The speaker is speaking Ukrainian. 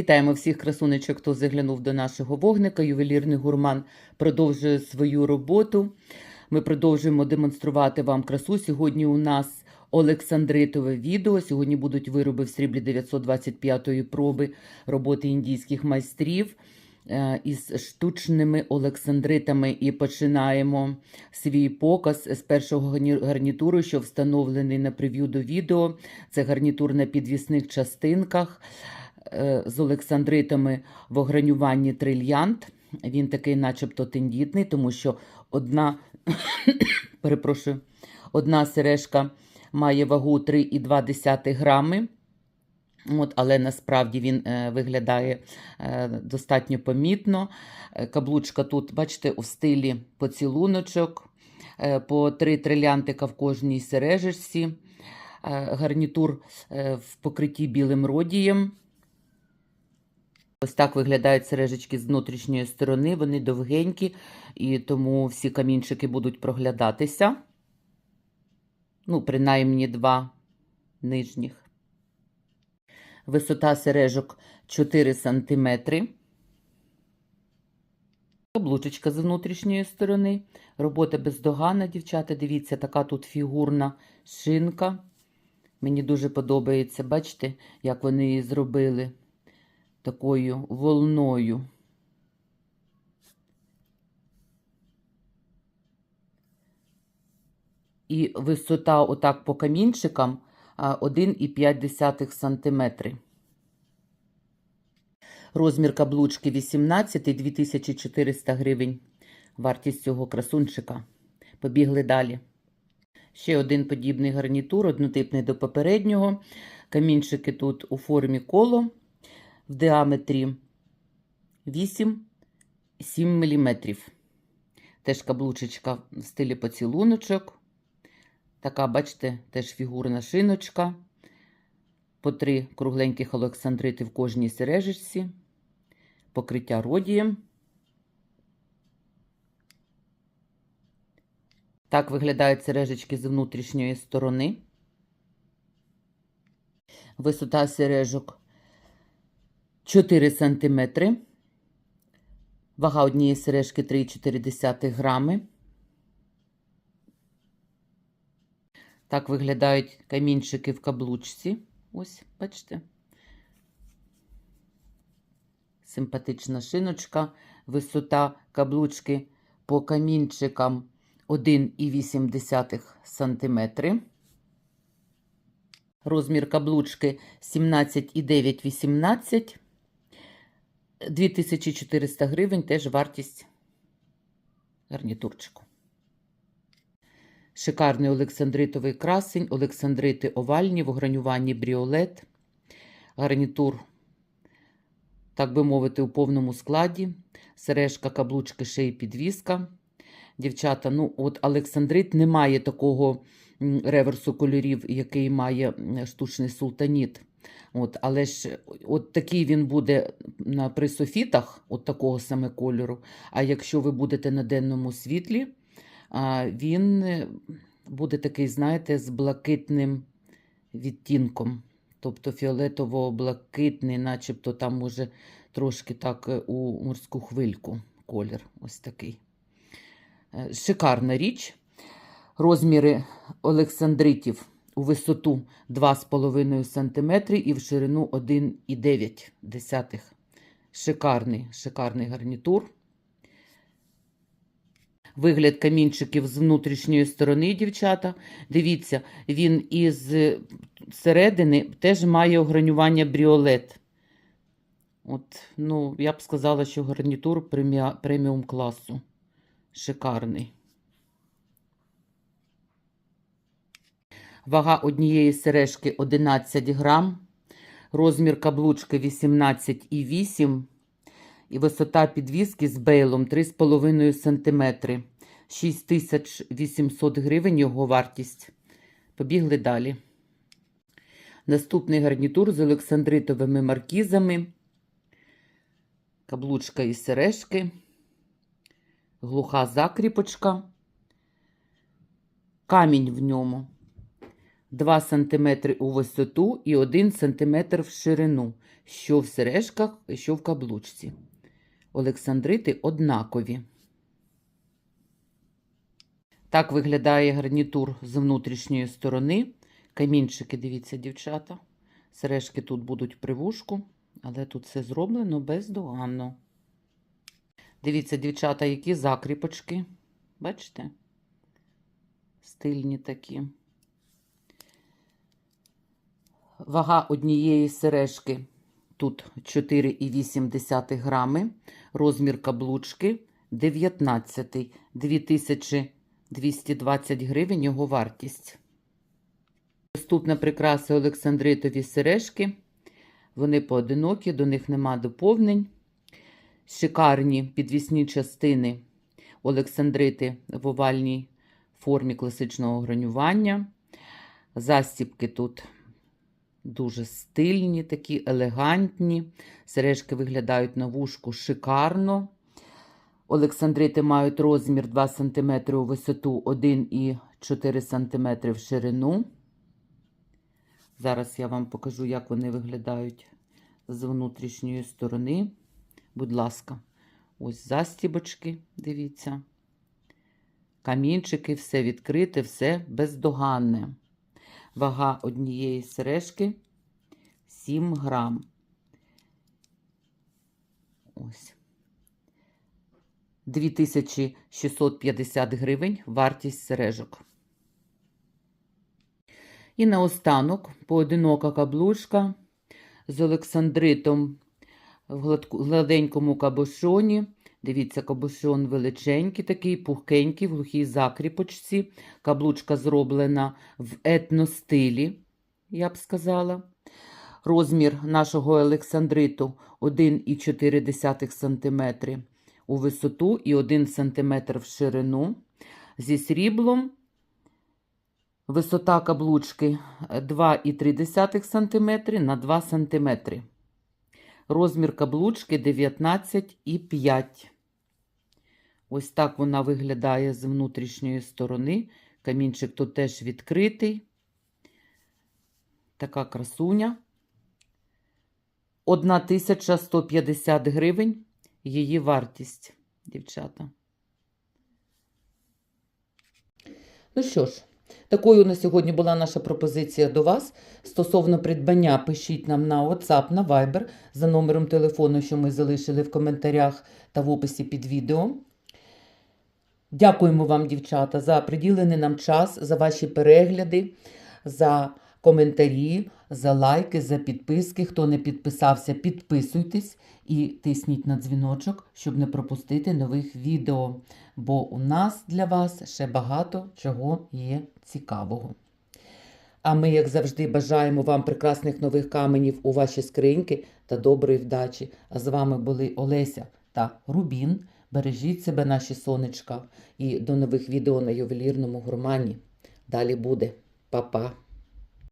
Вітаємо всіх красунечок, хто заглянув до нашого вогника. Ювелірний гурман продовжує свою роботу. Ми продовжуємо демонструвати вам красу. Сьогодні у нас Олександритове відео. Сьогодні будуть вироби в сріблі 925-ї проби роботи індійських майстрів е, із штучними олександритами. І починаємо свій показ з першого гарнітуру, що встановлений на прев'ю до відео. Це гарнітур на підвісних частинках з олександритами в огранюванні трильянт. Він такий, начебто, тендітний, тому що одна, перепрошую, одна сережка має вагу 3,2 грами. От, але насправді він е, виглядає е, достатньо помітно. Е, Каблучка тут, бачите, у стилі поцілуночок, е, по три трилянтика в кожній сережечці, е, гарнітур е, в покритті білим родієм. Ось так виглядають сережечки з внутрішньої сторони, вони довгенькі, і тому всі камінчики будуть проглядатися. Ну, принаймні два нижніх. Висота сережок 4 см. Каблучечка з внутрішньої сторони. Робота бездоганна, дівчата. Дивіться, така тут фігурна шинка. Мені дуже подобається. Бачите, як вони її зробили такою волною. І висота отак по камінчикам 1,5 см. Розмір каблучки 18 2400 гривень. Вартість цього красунчика. Побігли далі. Ще один подібний гарнітур, однотипний до попереднього. Камінчики тут у формі коло в діаметрі 8-7 мм. Теж каблучечка в стилі поцілуночок. Така, бачите, теж фігурна шиночка. По три кругленьких олександрити в кожній сережечці. Покриття родієм. Так виглядають сережечки з внутрішньої сторони. Висота сережок 4 см. Вага однієї сережки 3,4 грами. Так виглядають камінчики в каблучці. Ось, бачите. Симпатична шиночка. Висота каблучки по камінчикам 1,8 см. Розмір каблучки 17,9-18. 2400 гривень теж вартість гарнітурчику. Шикарний олександритовий красень, олександрити овальні в огранюванні бріолет. Гарнітур, так би мовити, у повному складі. Сережка, каблучки, шиї, підвіска. Дівчата, ну от Олександрит не має такого реверсу кольорів, який має штучний султаніт. От, але ж от такий він буде на при софітах, от такого саме кольору. А якщо ви будете на денному світлі, він е, буде такий, знаєте, з блакитним відтінком. Тобто фіолетово-блакитний, начебто там може трошки так е, у морську хвильку колір. Ось такий. Е, Шикарна річ. Розміри олександритів у висоту 2,5 см і в ширину 1,9. Шикарний, шикарний гарнітур. Вигляд камінчиків з внутрішньої сторони, дівчата. Дивіться, він із середини теж має огранювання бріолет. От, ну, я б сказала, що гарнітур преміум класу. Шикарний. Вага однієї сережки 11 грам. Розмір каблучки 18,8 і висота підвіски з бейлом 3,5 см. 6800 гривень його вартість. Побігли далі. Наступний гарнітур з олександритовими маркізами. Каблучка і сережки. Глуха закріпочка. Камінь в ньому. 2 см у висоту і 1 см в ширину, що в сережках, що в каблучці. Олександрити однакові. Так виглядає гарнітур з внутрішньої сторони. Камінчики, дивіться, дівчата. Сережки тут будуть при вушку, але тут все зроблено бездоганно. Дивіться, дівчата, які закріпочки. Бачите? Стильні такі. Вага однієї сережки тут 4,8 грами. Розмір каблучки 19, 2220 гривень його вартість. Наступна прикраса Олександритові сережки. Вони поодинокі, до них нема доповнень. Шикарні підвісні частини Олександрити в овальній формі класичного гранювання. Застібки тут дуже стильні, такі елегантні. Сережки виглядають на вушку шикарно. Олександрити мають розмір 2 см у висоту, 1,4 см в ширину. Зараз я вам покажу, як вони виглядають з внутрішньої сторони. Будь ласка, ось застібочки, дивіться. Камінчики, все відкрите, все бездоганне. Вага однієї сережки 7 грам. Ось. 2650 гривень вартість сережок. І наостанок поодинока каблучка з Олександритом в гладенькому кабошоні. Дивіться, кабошон величенький, такий, пухкенький, в глухій закріпочці. Каблучка зроблена в етностилі, я б сказала. Розмір нашого Олександриту 1,4 см у висоту і 1 см в ширину. Зі сріблом висота каблучки 2,3 см на 2 см. Розмір каблучки 19,5. Ось так вона виглядає з внутрішньої сторони. Камінчик тут теж відкритий. Така красуня. 1150 гривень її вартість, дівчата. Ну що ж, такою на сьогодні була наша пропозиція до вас. Стосовно придбання, пишіть нам на WhatsApp, на Viber за номером телефону, що ми залишили в коментарях та в описі під відео. Дякуємо вам, дівчата, за приділений нам час, за ваші перегляди, за коментарі, за лайки, за підписки. Хто не підписався, підписуйтесь і тисніть на дзвіночок, щоб не пропустити нових відео. Бо у нас для вас ще багато чого є цікавого. А ми, як завжди, бажаємо вам прекрасних нових каменів у ваші скриньки та доброї вдачі. А з вами були Олеся та Рубін. Бережіть себе, наші сонечка, і до нових відео на ювелірному гурмані. Далі буде. Па-па!